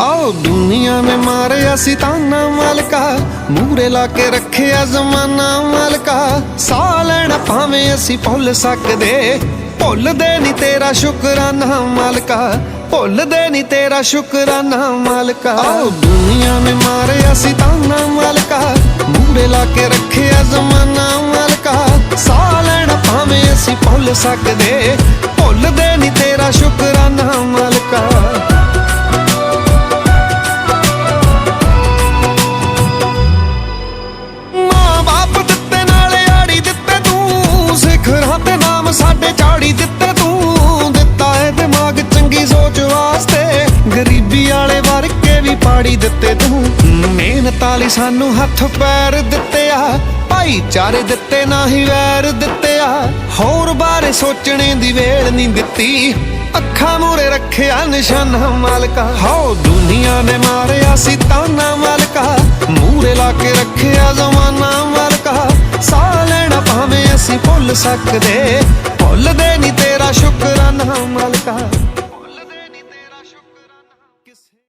ਆਓ ਦੁਨੀਆ ਨੇ ਮਾਰਿਆ ਸੀ ਤਾਨਾ ਮਾਲਕਾ, ਮੂਰੇ ਲਾ ਕੇ ਰੱਖਿਆ ਜ਼ਮਾਨਾ ਮਾਲਕਾ। ਸਾਹ ਲੈਣਾ ਭਾਵੇਂ ਅਸੀਂ ਭੁੱਲ ਸਕਦੇ, ਭੁੱਲਦੇ ਨਹੀਂ ਤੇਰਾ ਸ਼ੁਕਰਾਨਾ ਮਾਲਕਾ, ਭੁੱਲਦੇ ਨਹੀਂ ਤੇਰਾ ਸ਼ੁਕਰਾਨਾ ਮਾਲਕਾ। ਆਓ ਦੁਨੀਆ ਨੇ ਮਾਰਿਆ ਸੀ ਤਾਨਾ ਮਾਲਕਾ, ਮੂਰੇ ਲਾ ਕੇ ਰੱਖਿਆ ਜ਼ਮਾਨਾ ਮਾਲਕਾ। ਸਾਹ ਲੈਣਾ ਭਾਵੇਂ ਅਸੀਂ ਭੁੱਲ ਸਕਦੇ, ਭੁੱਲਦੇ ਨਹੀਂ ਦਿੱਤੇ ਤੂੰ। ਮਿਹਨਤ ਵਾਲੀ ਸਾਨੂੰ ਹੱਥ ਪੈਰ ਦਿੱਤੇ ਆ ਭਾਈਚਾਰੇ ਦਿੱਤੇ ਨਾ ਹੀ ਵੈਰ ਦਿੱਤੇ ਆ ਹੋਰ ਬਾਰੇ ਸੋਚਣੇ ਦੀ ਵੇਲ ਨਹੀਂ ਦਿੱਤੀ। ਅੱਖਾਂ ਮੂਰੇ ਰੱਖਿਆ ਨਿਸ਼ਾਨਾ ਮਾਲਕਾ। ਹੋ ਦੁਨੀਆ ਨੇ ਮਾਰਿਆ ਸੀ ਤਾਨਾ ਮਾਲਕਾ। ਮੂਰੇ ਲਾ ਕੇ ਰੱਖਿਆ ਜ਼ਮਾਨਾ ਮਾਲਕਾ। ਸਾਹ ਲੈਣਾ ਭਾਵੇਂ ਅਸੀਂ ਭੁੱਲ ਸਕਦੇ। ਭੁੱਲਦੇ ਨਹੀਂ ਤੇਰਾ ਸ਼ੁਕਰਾਨਾ ਮਾਲਕਾ।